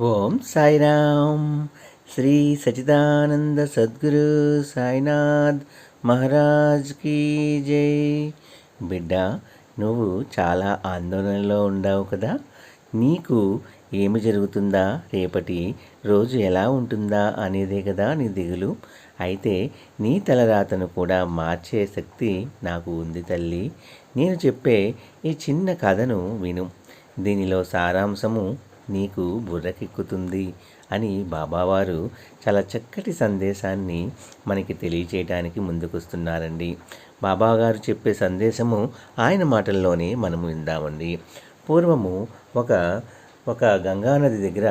ఓం సాయిరామ్. శ్రీ సచిదానంద సద్గురు సాయినాథ్ మహారాజ్ కీ జై. బిడ్డ నువ్వు చాలా ఆందోళనలో ఉండావు కదా? నీకు ఏమి జరుగుతుందా? రేపటి రోజు ఎలా ఉంటుందా అనేదే కదా నీ దిగులు. అయితే నీ తలరాతను కూడా మార్చే శక్తి నాకు ఉంది తల్లి. నేను చెప్పే ఈ చిన్న కథను విను. దీనిలో సారాంశము నీకు బుర్రకెక్కుతుంది అని బాబావారు చాలా చక్కటి సందేశాన్ని మనకి తెలియచేయడానికి ముందుకొస్తున్నారండి. బాబాగారు చెప్పే సందేశము ఆయన మాటల్లోనే మనము విందామండి. పూర్వము ఒక ఒక గంగానది దగ్గర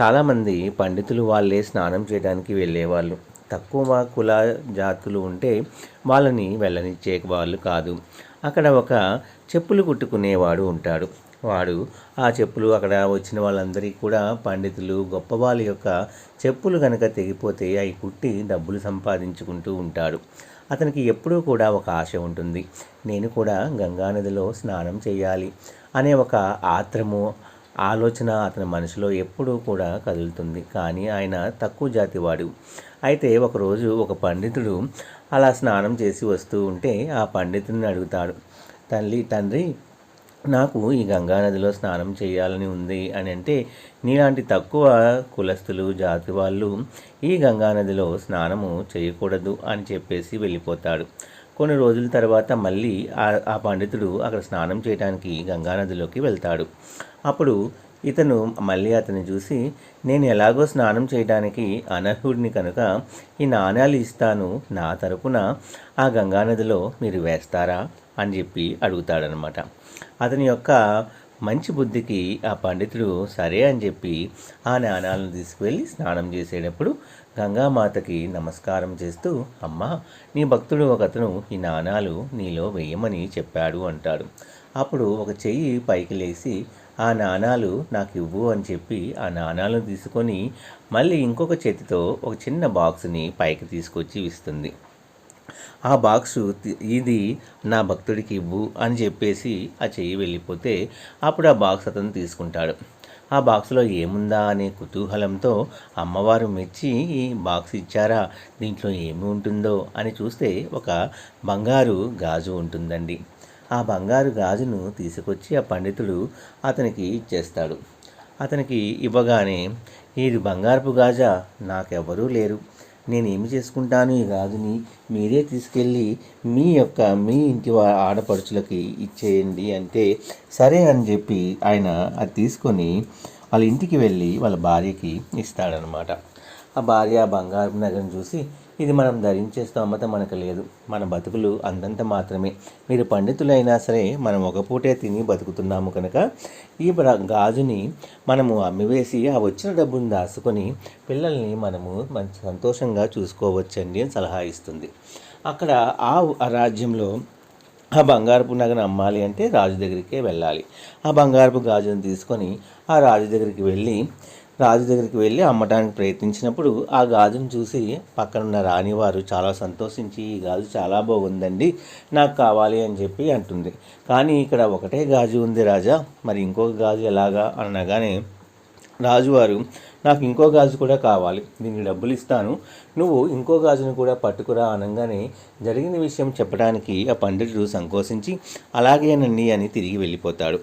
చాలామంది పండితులు వాళ్ళే స్నానం చేయడానికి వెళ్ళేవాళ్ళు. తక్కువ కుల జాతులు ఉంటే వాళ్ళని వెళ్ళనిచ్చే వాళ్ళు కాదు. అక్కడ ఒక చెప్పులు కుట్టుకునేవాడు ఉంటాడు. వాడు ఆ చెప్పులు అక్కడ వచ్చిన వాళ్ళందరికీ కూడా పండితులు గొప్ప వాళ్ళ యొక్క చెప్పులు కనుక తెగిపోతే అవి కుట్టి డబ్బులు సంపాదించుకుంటూ ఉంటాడు. అతనికి ఎప్పుడూ కూడా ఒక ఆశ ఉంటుంది. నేను కూడా గంగానదిలో స్నానం చేయాలి అనే ఒక ఆత్రము ఆలోచన అతని మనసులో ఎప్పుడూ కూడా కదులుతుంది. కానీ ఆయన తక్కువ జాతివాడు అయితే ఒకరోజు ఒక పండితుడు అలా స్నానం చేసి వస్తూ ఉంటే ఆ పండితుడిని అడుగుతాడు తల్లి తండ్రి నాకు ఈ గంగానదిలో స్నానం చేయాలని ఉంది అని అంటే నీలాంటి తక్కువ కులస్తులు జాతి వాళ్ళు ఈ గంగానదిలో స్నానము చేయకూడదు అని చెప్పేసి వెళ్ళిపోతాడు. కొన్ని రోజుల తర్వాత మళ్ళీ ఆ పండితుడు అక్కడ స్నానం చేయడానికి గంగానదిలోకి వెళ్తాడు. అప్పుడు ఇతను మళ్ళీ అతను చూసి నేను ఎలాగో స్నానం చేయడానికి అనర్హుడిని కనుక ఈ నాణ్యాలు ఇస్తాను నా తరపున. ఆ గంగానదిలో మీరు వేస్తారా? అని చెప్పి అడుగుతాడనమాట అతని యొక్క మంచి బుద్ధికి ఆ పండితుడు సరే అని చెప్పి ఆ నాణాలను తీసుకువెళ్ళి స్నానం చేసేటప్పుడు గంగామాతకి నమస్కారం చేస్తూ అమ్మా నీ భక్తుడు ఒకతను ఈ నాణాలు నీలో వేయమని చెప్పాడు అంటాడు. అప్పుడు ఒక చెయ్యి పైకి లేచి ఆ నాణాలు నాకు ఇవ్వు అని చెప్పి ఆ నాణాలను తీసుకొని మళ్ళీ ఇంకొక చేతితో ఒక చిన్న బాక్స్ని పైకి తీసుకొచ్చి ఇస్తుంది. ఆ బాక్సు ఇది నా భక్తుడికి ఇవ్వు అని చెప్పేసి ఆ చెయ్యి వెళ్ళిపోతే అప్పుడు ఆ బాక్స్ అతను తీసుకుంటాడు. ఆ బాక్స్లో ఏముందా అనే కుతూహలంతో అమ్మవారు మెచ్చి ఈ బాక్స్ ఇచ్చారా దీంట్లో ఏమి ఉంటుందో అని చూస్తే ఒక బంగారు గాజు ఉంటుందండి. ఆ బంగారు గాజును తీసుకొచ్చి ఆ పండితుడు అతనికి ఇచ్చేస్తాడు. అతనికి ఇవ్వగానే ఇది బంగారపు గాజా నాకెవరూ లేరు. నేను ఏమి చేసుకుంటాను ఈ గాజుని? మీరే తీసుకెళ్ళి మీ యొక్క మీ ఇంటి ఆడపడుచులకి ఇచ్చేయండి అంటే సరే అని చెప్పి ఆయన అది తీసుకొని వాళ్ళ ఇంటికి వెళ్ళి వాళ్ళ భార్యకి ఇస్తాడనమాట ఆ భార్య బంగారు నగను చూసి ఇది మనం ధరించే స్తోమత మనకు లేదు. మన బతుకులు అంతంత మాత్రమే. మీరు పండితులైనా సరే మనం ఒక పూటే తిని బతుకుతున్నాము కనుక ఈ గాజుని మనము అమ్మివేసి ఆ వచ్చిన డబ్బును దాచుకొని పిల్లల్ని మనము మంచి సంతోషంగా చూసుకోవచ్చండి అని సలహా ఇస్తుంది. అక్కడ ఆ రాజ్యంలో ఆ బంగారపు నగను అమ్మాలి అంటే రాజు దగ్గరికే వెళ్ళాలి. ఆ బంగారపు గాజును తీసుకొని ఆ రాజు దగ్గరికి వెళ్ళి రాజు దగ్గరికి వెళ్ళి అమ్మటానికి ప్రయత్నించినప్పుడు ఆ గాజును చూసి పక్కనున్న రాణివారు చాలా సంతోషించి ఈ గాజు చాలా బాగుందండి నాకు కావాలి అని చెప్పి అంటుంది. కానీ ఇక్కడ ఒకటే గాజు ఉంది రాజా మరి ఇంకొక గాజు ఎలాగా? అనగానే రాజువారు నాకు ఇంకో గాజు కూడా కావాలి దీనికి డబ్బులు ఇస్తాను నువ్వు ఇంకో గాజును కూడా పట్టుకురా అనగానే జరిగిన విషయం చెప్పడానికి ఆ పండితుడు సంకోచించి అలాగేనండి అని తిరిగి వెళ్ళిపోతాడు.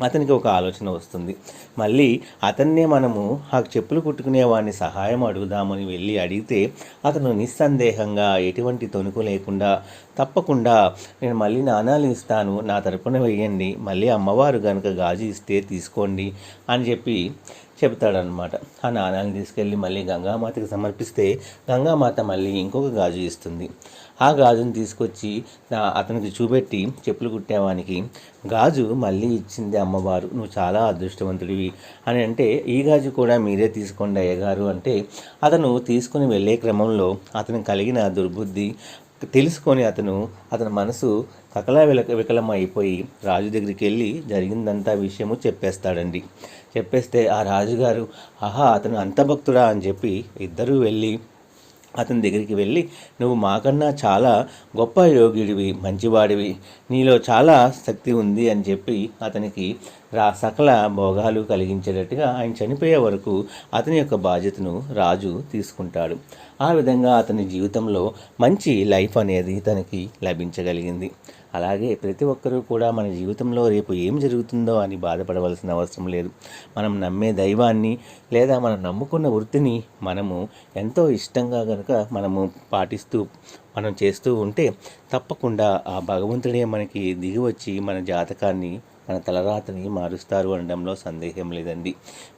అతనికి ఒక ఆలోచన వస్తుంది. మళ్ళీ అతన్నే మనము ఆ చెప్పులు కుట్టుకునే వాడిని సహాయం అడుగుదామని వెళ్ళి అడిగితే అతను నిస్సందేహంగా ఎటువంటి తొనుకు లేకుండా తప్పకుండా నేను మళ్ళీ నాణాలు ఇస్తాను నా తరపున వెయ్యండి మళ్ళీ అమ్మవారు కనుక గాజు ఇస్తే తీసుకోండి అని చెప్పి చెబుతాడనమాట ఆ నాణాలను తీసుకెళ్ళి మళ్ళీ గంగామాతకి సమర్పిస్తే గంగామాత మళ్ళీ ఇంకొక గాజు ఇస్తుంది. ఆ గాజును తీసుకొచ్చి అతనికి చూపెట్టి చెప్పులు కుట్టేవానికి గాజు మళ్ళీ ఇచ్చింది అమ్మవారు నువ్వు చాలా అదృష్టవంతుడివి అని అంటే ఈ గాజు కూడా మీరే తీసుకోండి అయ్యగారు అంటే అతను తీసుకుని వెళ్ళే క్రమంలో అతను కలిగిన దుర్బుద్ధి తెలుసుకొని అతను అతని మనసు కకలా విలక వికలం అయిపోయి రాజు దగ్గరికి వెళ్ళి జరిగిందంతా విషయము చెప్పేస్తాడండి. చెప్పేస్తే ఆ రాజుగారు ఆహా అతను అంత భక్తుడా అని చెప్పి ఇద్దరూ వెళ్ళి అతని దగ్గరికి వెళ్ళి నువ్వు మాకన్నా చాలా గొప్ప యోగిడివి మంచివాడివి నీలో చాలా శక్తి ఉంది అని చెప్పి అతనికి రా సకల భోగాలు కలిగించేటట్టుగా ఆయన చనిపోయే వరకు అతని యొక్క బాధ్యతను రాజు తీసుకుంటాడు. ఆ విధంగా అతని జీవితంలో మంచి లైఫ్ అనేది తనకి లభించగలిగింది. అలాగే ప్రతి ఒక్కరూ కూడా మన జీవితంలో రేపు ఏం జరుగుతుందో అని బాధపడవలసిన అవసరం లేదు. మనం నమ్మే దైవాన్ని లేదా మనం నమ్ముకున్న వృత్తిని మనము ఎంతో ఇష్టంగా కనుక మనము పాటిస్తూ మనం చేస్తూ ఉంటే తప్పకుండా ఆ భగవంతుడే మనకి దిగి వచ్చి మన జాతకాన్ని మన తలరాతని మారుస్తారు అనడంలో సందేహం లేదండి.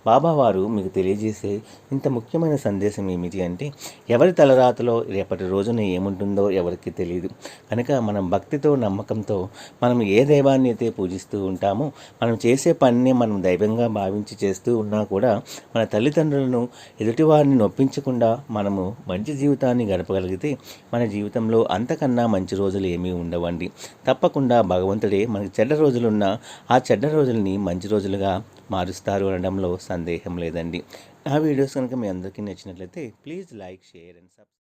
బాబా వారు మీకు తెలియజేసే ఇంత ముఖ్యమైన సందేశం ఏమిటి అంటే ఎవరి తలరాతలో రేపటి రోజున ఏముంటుందో ఎవరికి తెలియదు కనుక మనం భక్తితో నమ్మకంతో మనం ఏ దైవాన్ని అయితే పూజిస్తూ ఉంటామో మనం చేసే పనిని మనం దైవంగా భావించి చేస్తూ ఉన్నా కూడా మన తల్లిదండ్రులను ఎదుటివారిని నొప్పించకుండా మనము మంచి జీవితాన్ని గడపగలిగితే మన జీవితంలో అంతకన్నా మంచి రోజులు ఏమీ ఉండవండి. తప్పకుండా భగవంతుడే మనకి చెడ్డ రోజులున్నా ఆ చెడ్డ రోజుల్ని మంచి రోజులుగా మారుస్తారు అనడంలో సందేహం లేదండి. ఆ వీడియోస్ కనుక మీ అందరికీ నచ్చినట్లయితే please like share and subscribe.